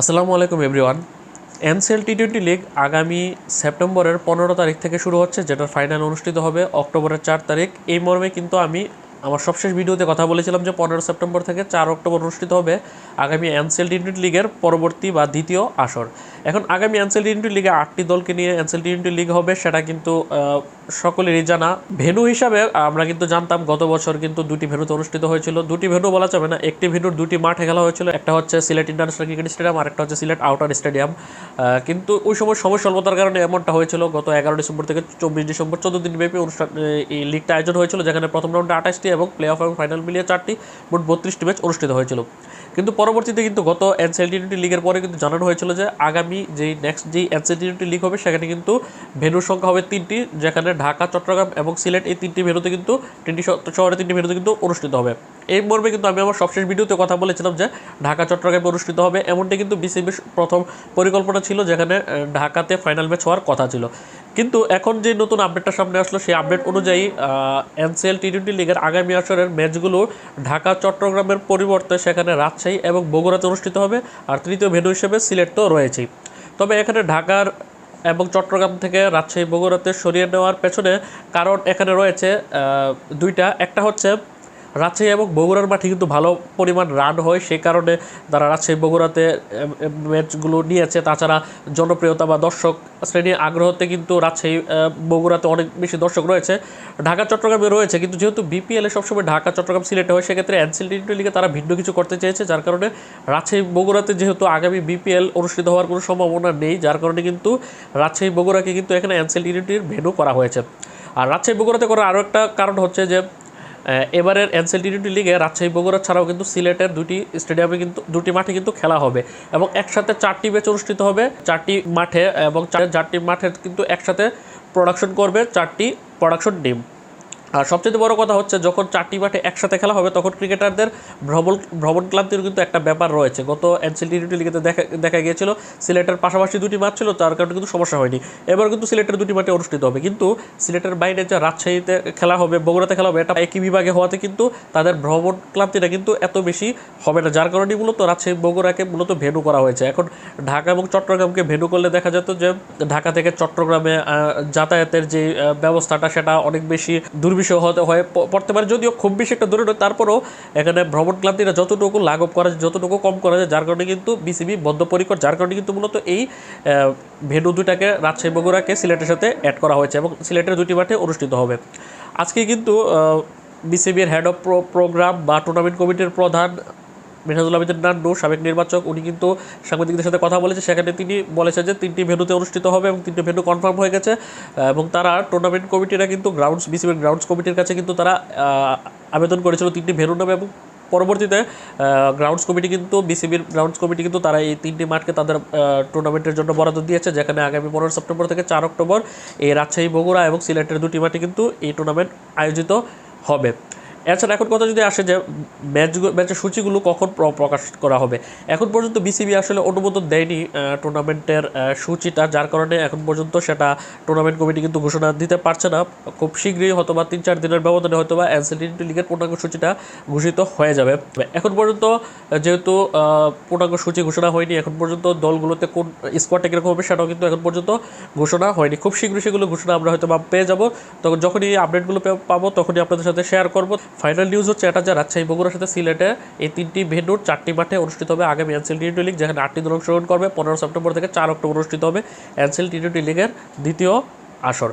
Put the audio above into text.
আসসালামু আলাইকুম everyone NCL T twenty league আগামী সেপ্টেম্বরের পনেরো তারিখ থেকে শুরু হচ্ছে, যেটার ফাইনাল অনুষ্ঠিত হবে অক্টোবরের চার তারিখ। এই মর্মে কিন্তু আমি আমার সবশেষ ভিডিওতে কথা বলেছিলাম যে পনেরো সেপ্টেম্বর থেকে চার অক্টোবর অনুষ্ঠিত হবে আগামী এনসিএল টি টোয়েন্টি লিগের পরবর্তী বা দ্বিতীয় আসর। এখন আগামী এনসিএল টি টোয়েন্টি লিগে আটটি দলকে নিয়ে এনসিএল টি টোয়েন্টি লিগ হবে, সেটা কিন্তু সকলেরই জানা। ভেনু হিসাবে আমরা কিন্তু জানতাম গত বছর কিন্তু দুটি ভেনুতে অনুষ্ঠিত হয়েছিল। দুটি ভেনু বলা যাবে না, একটি ভেনুর দুটি মাঠে খেলা হয়েছিল, একটা হচ্ছে সিলেট ইন্টারন্যাশনাল ক্রিকেট স্টেডিয়াম আর একটা হচ্ছে সিলেট আউটার স্টেডিয়াম। কিন্তু ওই সময় সময় স্বল্পতার কারণে এমনটা হয়েছিল, গত এগারো ডিসেম্বর থেকে চব্বিশ ডিসেম্বর চোদ্দ দিন ব্যাপী অনুষ্ঠান এই লিগটা আয়োজন হয়েছিল, যেখানে প্রথম রাউন্ডে আঠাশটি এবং প্লে অফ এবং ফাইনাল মিলিয়ে চারটি মোট বত্রিশটি ম্যাচ অনুষ্ঠিত হয়েছিল। কিন্তু পরবর্তীতে কিন্তু গত এনসিএল টি টোয়েন্টি লিগের পরে কিন্তু জানানো হয়েছিল যে আগামী যেই নেক্সট যেই এনসিএল টি টোয়েন্টি লিগ হবে, সেখানে কিন্তু ভেনুর সংখ্যা হবে তিনটি, যেখানে ঢাকা, চট্টগ্রাম এবং সিলেট এই তিনটি ভেন্যুতে কিন্তু তিনটি শহরে তিনটি ভেন্যুতে কিন্তু অনুষ্ঠিত হবে। এই মর্মে কিন্তু আমি আমার সবশেষ ভিডিওতে কথা বলেছিলাম যে ঢাকা, চট্টগ্রামে অনুষ্ঠিত হবে, এমনটি কিন্তু বিসিবির প্রথম পরিকল্পনা ছিল, যেখানে ঢাকাতে ফাইনাল ম্যাচ হওয়ার কথা ছিল। কিন্তু এখন যে নতুন আপডেটটা সামনে আসলো, সেই আপডেট অনুযায়ী এনসিএল টি টোয়েন্টি লিগের আগামী আসরের ম্যাচগুলো ঢাকা, চট্টগ্রামের পরিবর্তে সেখানে রাজশাহী এবং বগুড়াতে অনুষ্ঠিত হবে। আর তৃতীয় ভেন্যু হিসেবে সিলেট তো রয়েছেই। তবে এখানে ঢাকার এবং চট্টগ্রাম থেকে রাজশাহী, বগুড়াতে সরিয়ে নেওয়ার পেছনে কারণ এখানে রয়েছে দুইটা। একটা হচ্ছে রাজশাহী এবং বগুড়ার মাঠে কিন্তু ভালো পরিমাণ রান হয় সেই কারণে তারা রাজশাহী বগুড়াতে ম্যাচগুলো নিয়েছে তাছাড়া জনপ্রিয়তা বা দর্শক শ্রেণির আগ্রহতে কিন্তু রাজশাহী বগুড়াতে অনেক বেশি দর্শক রয়েছে ঢাকা চট্টগ্রামে রয়েছে কিন্তু যেহেতু বিপিএলে সবসময় ঢাকা চট্টগ্রাম সিলেটে হয় সেক্ষেত্রে এনসিএল টি লিগে তারা ভিন্ন কিছু করতে চেয়েছে যার কারণে রাজশাহী বগুড়াতে যেহেতু আগামী বিপিএল অনুষ্ঠিত হওয়ার কোনো সম্ভাবনা নেই যার কারণে কিন্তু রাজশাহী বগুড়াকে কিন্তু এখানে এনসিএল টি ভেন্যু করা হয়েছে আর রাজশাহী বগুড়াতে করার আরও একটা কারণ হচ্ছে যে এবারের এনসিএল টি টোয়েন্টি লিগে রাজশাহী, বগুড়া ছাড়াও কিন্তু সিলেটের দুটি স্টেডিয়ামে কিন্তু দুটি মাঠে কিন্তু খেলা হবে এবং একসাথে চারটি ম্যাচ অনুষ্ঠিত হবে। চারটি মাঠে এবং চার- চারটি মাঠে কিন্তু একসাথে প্রোডাকশন করবে চারটি প্রোডাকশন টিম আর সবচেয়ে বড় কথা হচ্ছে, যখন চারটি মাঠে একসাথে খেলা হবে, তখন ক্রিকেটারদের ভ্রমণ ভ্রমণ ক্লান্তির কিন্তু একটা ব্যাপার রয়েছে। গত এনসিএল টি লিগেতে দেখা দেখা গিয়েছিল, সিলেটের পাশাপাশি দুটি মাঠ ছিল, তার কারণে কিন্তু সমস্যা হয়নি। এবার কিন্তু সিলেটের দুটি মাঠে অনুষ্ঠিত হবে। কিন্তু সিলেটের বাইরে যে রাজশাহীতে খেলা হবে, বগুড়াতে খেলা হবে, এটা একই বিভাগে হওয়াতে কিন্তু তাদের ভ্রমণ ক্লান্তিটা কিন্তু এত বেশি হবে না। যার কারণে মূলত রাজশাহী, বগুড়াকে মূলত ভেনু করা হয়েছে। এখন ঢাকা এবং চট্টগ্রামকে ভেনু করলে দেখা যেত যে, ঢাকা থেকে চট্টগ্রামে যাতায়াতের যে ব্যবস্থাটা, সেটা অনেক বেশি দুর্বিষহ হতে হয়। পড়তে পারে যদিও খুব বেশি একটা দূরে নয়, তারপরেও এখানে ভ্রমণ ক্লান্তিটা যতটুকু লাঘব করা যায়, যতটুকু কম করা যায়, যার কারণে কিন্তু বিসিবি বদ্ধপরিকর, যার কারণে কিন্তু মূলত এই ভেনু দুটাকে রাজশাহী বগুড়াকে সিলেটের সাথে অ্যাড করা হয়েছে এবং সিলেটের দুটি মাঠে অনুষ্ঠিত হবে। আজকে কিন্তু বিসিবির হেড অফ প্রোগ্রাম বা টুর্নামেন্ট কমিটির প্রধান মেহনাজুল আবেদিন নান্নু, সাবেক নির্বাচক, উনি কিন্তু সাংবাদিকদের সাথে কথা বলেছে। সেখানে তিনি বলেছেন যে তিনটি ভেন্যুতে অনুষ্ঠিত হবে এবং তিনটি ভেন্যু কনফার্ম হয়ে গেছে। এবং তারা টুর্নামেন্ট কমিটিরা কিন্তু গ্রাউন্ডস বিসিবির গ্রাউন্ডস কমিটির কাছে কিন্তু তারা আবেদন করেছিল তিনটি ভেন্যু নামে এবং পরবর্তীতে গ্রাউন্ডস কমিটি কিন্তু বিসিবির গ্রাউন্ডস কমিটি কিন্তু তারা এই তিনটি মাঠকে তাদের টুর্নামেন্টের জন্য বরাদ্দ দিয়েছে। যেখানে আগামী পনেরো সেপ্টেম্বর থেকে চার অক্টোবর এই রাজশাহী, বগুড়া এবং সিলেটের দুটি মাঠে কিন্তু এই টুর্নামেন্ট আয়োজিত হবে। এছাড়া এখন কথা যদি আসে যে ম্যাচগুলো ম্যাচের সূচিগুলো কখন প্র- প্রকাশ করা হবে? এখন পর্যন্ত বিসিবি আসলে অনুমোদন দেয়নি টুর্নামেন্টের সূচিটা, যার কারণে এখন পর্যন্ত সেটা টুর্নামেন্ট কমিটি কিন্তু ঘোষণা দিতে পারছে না। খুব শীঘ্রই হয়তো বা তিন চার দিনের ব্যবধানে হয়তো বা এনসিটি লিগের পূর্ণাঙ্গ সূচিটা ঘোষিত হয়ে যাবে। এখন পর্যন্ত যেহেতু পূর্ণাঙ্গ সূচি ঘোষণা হয়নি, এখন পর্যন্ত দলগুলোতে কোন স্কোয়াডটা কীরকম হবে সেটাও কিন্তু এখন পর্যন্ত ঘোষণা হয়নি। খুব শীঘ্রই সেগুলো ঘোষণা আমরা হয়তো বা পেয়ে যাব। তখন যখনই আপডেটগুলো পাবো, তখনই আপনাদের সাথে শেয়ার করব। ফাইনাল নিউজ হচ্ছে এটা যে রাজশাহী বগুড়ার সাথে সিলেটে এই তিনটি ভেন্যুর চারটি মাঠে অনুষ্ঠিত হবে। আগামী এনসিএল টি টোয়েন্টি লিগ, যেখানে আটটি দল অংশগ্রহণ করবে। পনেরো সেপ্টেম্বর থেকে চার অক্টোবর অনুষ্ঠিত হবে এনসিএল টি টোয়েন্টি লিগের দ্বিতীয় আসর।